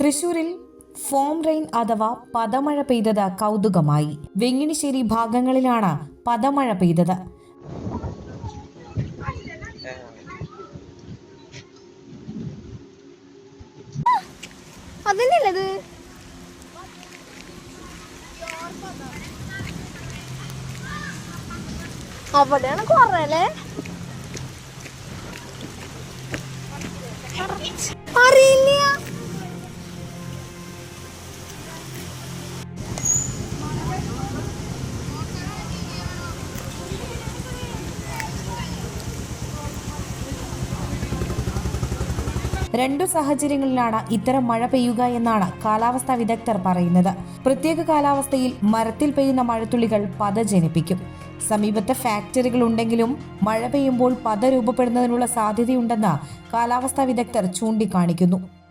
തൃശൂരിൽ form rain അഥവാ പദമഴ പെയ്തത് കൗതുകമായി. വെങ്ങിണിശ്ശേരി ഭാഗങ്ങളിലാണ് പദമഴ പെയ്തത്. അവിടെയാണ് അറിയില്ല. രണ്ടു സാഹചര്യങ്ങളിലാണ് ഇത്തരം മഴ പെയ്യുക എന്നാണ് കാലാവസ്ഥാ വിദഗ്ധർ പറയുന്നത്. പ്രത്യേക കാലാവസ്ഥയിൽ മരത്തിൽ പെയ്യുന്ന മഴത്തുള്ളികൾ പത ജനിപ്പിക്കും. സമീപത്തെ ഫാക്ടറികൾ ഉണ്ടെങ്കിലും മഴ പെയ്യുമ്പോൾ പത രൂപപ്പെടുന്നതിനുള്ള സാധ്യതയുണ്ടെന്ന് കാലാവസ്ഥാ വിദഗ്ധർ ചൂണ്ടിക്കാണിക്കുന്നു.